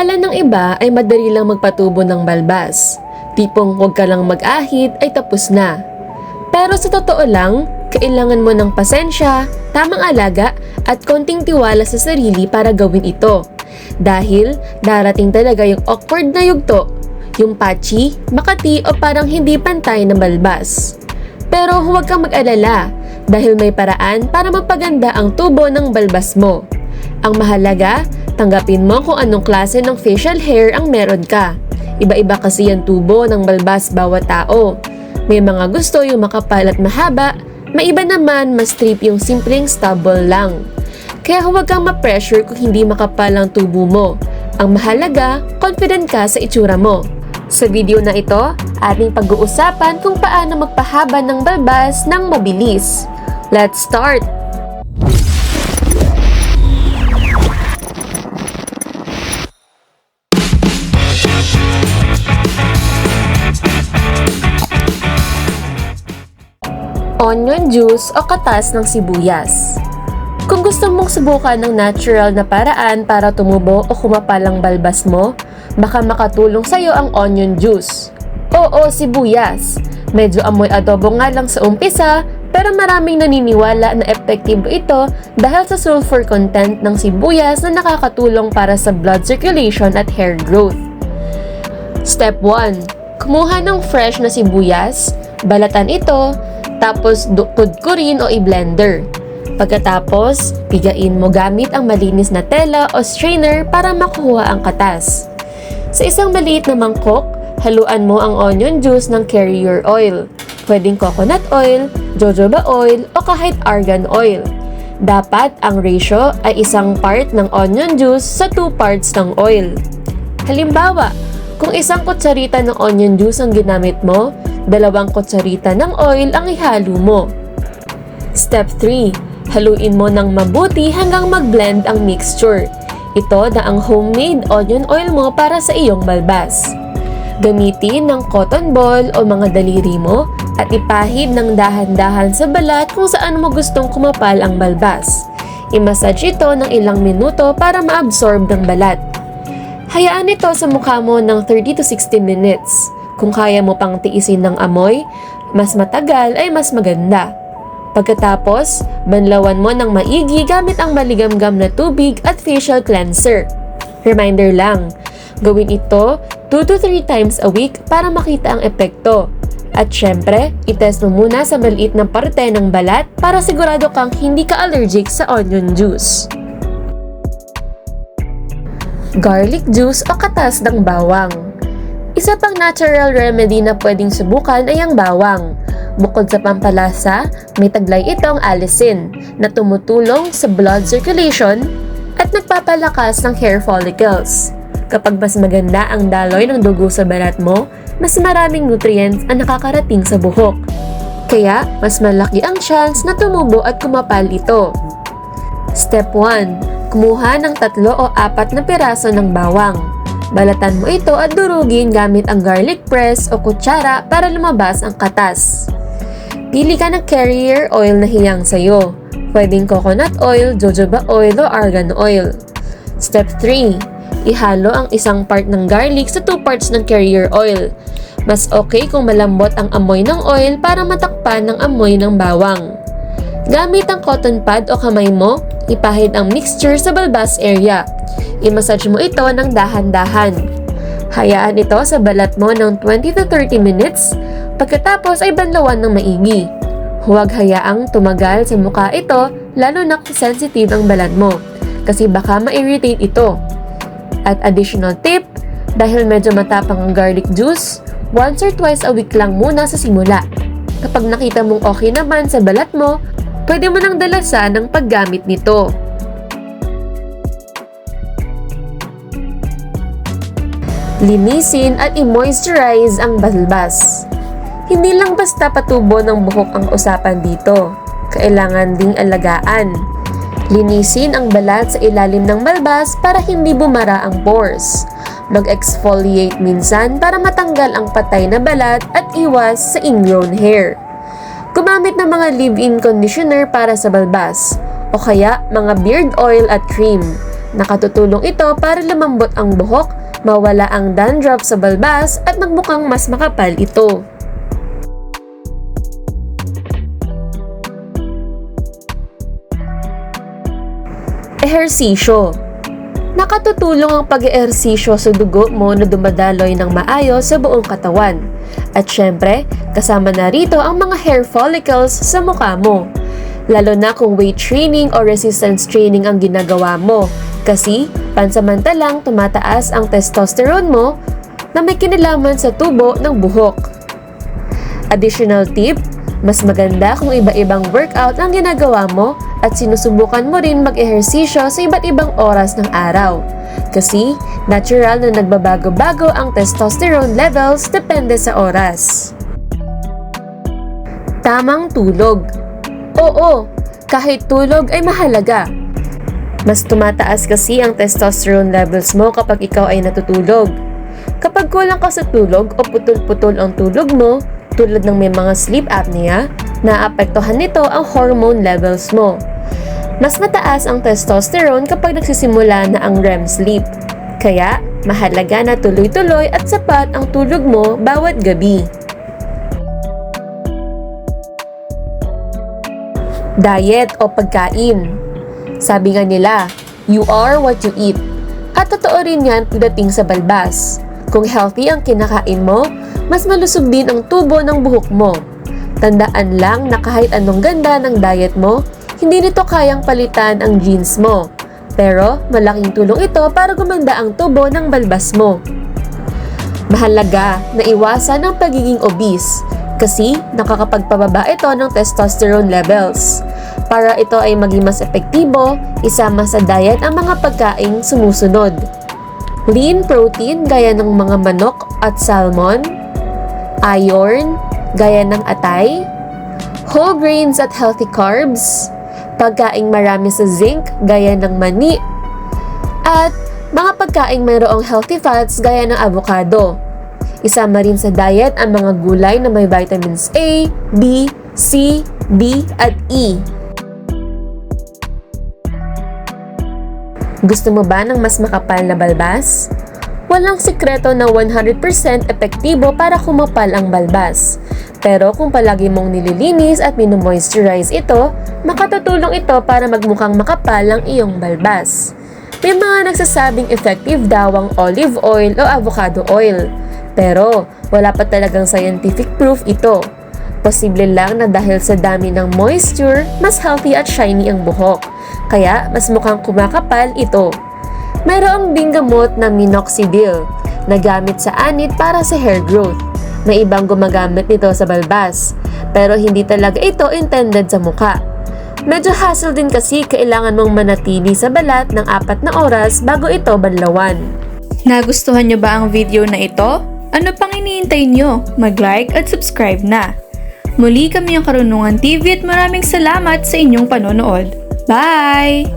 akala ng iba ay madali lang magpatubo ng balbas. Tipong huwag ka lang mag-ahit ay tapos na. Pero sa totoo lang, kailangan mo ng pasensya, tamang alaga at konting tiwala sa sarili para gawin ito. Dahil darating talaga yung awkward na yugto, yung patchy, makati o parang hindi pantay na balbas. Pero huwag kang mag-alala dahil may paraan para mapaganda ang tubo ng balbas mo. Ang mahalaga, tanggapin mo kung anong klase ng facial hair ang meron ka. Iba-iba kasi ang tubo ng balbas bawat tao. May mga gusto yung makapal at mahaba, may iba naman mas trip yung simpleng stubble lang. Kaya huwag kang ma-pressure kung hindi makapal ang tubo mo. Ang mahalaga, confident ka sa itsura mo. Sa video na ito, ating pag-uusapan kung paano magpahaba ng balbas ng mabilis. Let's start! Onion juice o katas ng sibuyas. Kung gusto mong subukan ng natural na paraan para tumubo o kumapal ang balbas mo, baka makatulong sa'yo ang onion juice. Oo, sibuyas. Medyo amoy adobo nga lang sa umpisa, pero maraming naniniwala na epektibo ito dahil sa sulfur content ng sibuyas na nakakatulong para sa blood circulation at hair growth. Step 1. Kumuha ng fresh na sibuyas, balatan ito, tapos kudkurin o i-blender. Pagkatapos, pigain mo gamit ang malinis na tela o strainer para makuha ang katas. Sa isang maliit na mangkok, haluan mo ang onion juice ng carrier oil. Pwedeng coconut oil, jojoba oil o kahit argan oil. Dapat ang ratio ay isang part ng onion juice sa 2 parts ng oil. Halimbawa, kung isang kutsarita ng onion juice ang ginamit mo, dalawang kutsarita ng oil ang ihalo mo. Step 3. Haluin mo ng mabuti hanggang mag-blend ang mixture. Ito na ang homemade onion oil mo para sa iyong balbas. Gamitin ng cotton ball o mga daliri mo at ipahid ng dahan-dahan sa balat kung saan mo gustong kumapal ang balbas. I-massage ito ng ilang minuto para ma-absorb ng balat. Hayaan ito sa mukha mo ng 30 to 60 minutes. Kung kaya mo pang tiisin ng amoy, mas matagal ay mas maganda. Pagkatapos, banlawan mo ng maigi gamit ang maligamgam na tubig at facial cleanser. Reminder lang, gawin ito 2 to 3 times a week para makita ang epekto. At syempre, itest mo muna sa maliit na parte ng balat para sigurado kang hindi ka allergic sa onion juice. Garlic juice o katas ng bawang. Isa pang natural remedy na pwedeng subukan ay ang bawang. Bukod sa pampalasa, may taglay itong alisin na tumutulong sa blood circulation at nagpapalakas ng hair follicles. Kapag mas maganda ang daloy ng dugo sa balat mo, mas maraming nutrients ang nakakarating sa buhok. Kaya, mas malaki ang chance na tumubo at kumapal ito. Step 1. Kumuha ng tatlo o apat na piraso ng bawang. Balatan mo ito at durugin gamit ang garlic press o kutsara para lumabas ang katas. Pili ka ng carrier oil na hiyang sayo. Pwedeng coconut oil, jojoba oil o argan oil. Step 3. Ihalo ang isang part ng garlic sa 2 parts ng carrier oil. Mas okay kung malambot ang amoy ng oil para matakpan ng amoy ng bawang. Gamit ang cotton pad o kamay mo, ipahid ang mixture sa balbas area. I-massage mo ito ng dahan-dahan. Hayaan ito sa balat mo ng 20 to 30 minutes, pagkatapos ay banlawan ng maigi. Huwag hayaang tumagal sa mukha ito, lalo na kung sensitive ang balat mo, kasi baka ma-irritate ito. At additional tip, dahil medyo matapang ang garlic juice, once or twice a week lang muna sa simula. Kapag nakita mong okay naman sa balat mo, pwede mo nang dalasan ang paggamit nito. Linisin at i-moisturize ang balbas. Hindi lang basta patubo ng buhok ang usapan dito. Kailangan ding alagaan. Linisin ang balat sa ilalim ng balbas para hindi bumara ang pores. Mag-exfoliate minsan para matanggal ang patay na balat at iwas sa ingrown hair. Gumamit ng mga leave-in conditioner para sa balbas o kaya mga beard oil at cream. nakatutulong ito para lumambot ang buhok, mawala ang dandruff sa balbas at magmukhang mas makapal ito. Ehersisyo Nakatutulong ang pag-ehersisyo sa dugo mo na dumadaloy ng maayos sa buong katawan. At syempre, kasama na rito ang mga hair follicles sa mukha mo. Lalo na kung weight training o resistance training ang ginagawa mo. Kasi, pansamantalang tumataas ang testosterone mo na may kinalaman sa tubo ng buhok. Additional tip, mas maganda kung iba-ibang workout ang ginagawa mo at sinusubukan mo rin mag-ehersisyo sa iba't ibang oras ng araw. Kasi natural na nagbabago-bago ang testosterone levels depende sa oras. Tamang tulog Oo, kahit tulog ay mahalaga. Mas tumataas kasi ang testosterone levels mo kapag ikaw ay natutulog. Kapag kulang ka sa tulog o putol-putol ang tulog mo, tulad ng may mga sleep apnea, naapektuhan nito ang hormone levels mo. Mas mataas ang testosterone kapag nagsisimula na ang REM sleep. Kaya, mahalaga na tuloy-tuloy at sapat ang tulog mo bawat gabi. Diet o pagkain. Sabi nga nila, you are what you eat. At totoo rin yan pagdating sa balbas. Kung healthy ang kinakain mo, mas malusog din ang tubo ng buhok mo. Tandaan lang na kahit anong ganda ng diet mo, hindi nito kayang palitan ang genes mo. Pero malaking tulong ito para gumanda ang tubo ng balbas mo. Mahalaga na iwasan ang pagiging obese kasi nakakapagpababa ito ng testosterone levels. Para ito ay maging mas epektibo, isama sa diet ang mga pagkaing sumusunod. Lean protein gaya ng mga manok at salmon, iron gaya ng atay, whole grains at healthy carbs, pagkaing marami sa zinc gaya ng mani, at mga pagkaing mayroong healthy fats gaya ng avocado. Isama rin sa diet ang mga gulay na may vitamins A, B, C, D at E. Gusto mo ba ng mas makapal na balbas? Walang sikreto na 100% epektibo para kumapal ang balbas. Pero kung palagi mong nililinis at minomoisturize ito, makatutulong ito para magmukhang makapal ang iyong balbas. May mga nagsasabing effective daw ang olive oil o avocado oil. Pero wala pa talagang scientific proof ito. Posible lang na dahil sa dami ng moisture, mas healthy at shiny ang buhok. Kaya mas mukhang kumakapal ito. Mayroong ding gamot na minoxidil na gamit sa anit para sa hair growth. May ibang gumagamit nito sa balbas, pero hindi talaga ito intended sa mukha. Medyo hassle din kasi kailangan mong manatili sa balat ng apat na oras bago ito banlawan. Nagustuhan nyo ba ang video na ito? Ano pang iniintay nyo? Mag-like at subscribe na. Muli kami ang Karunungan TV at maraming salamat sa inyong panonood. Bye!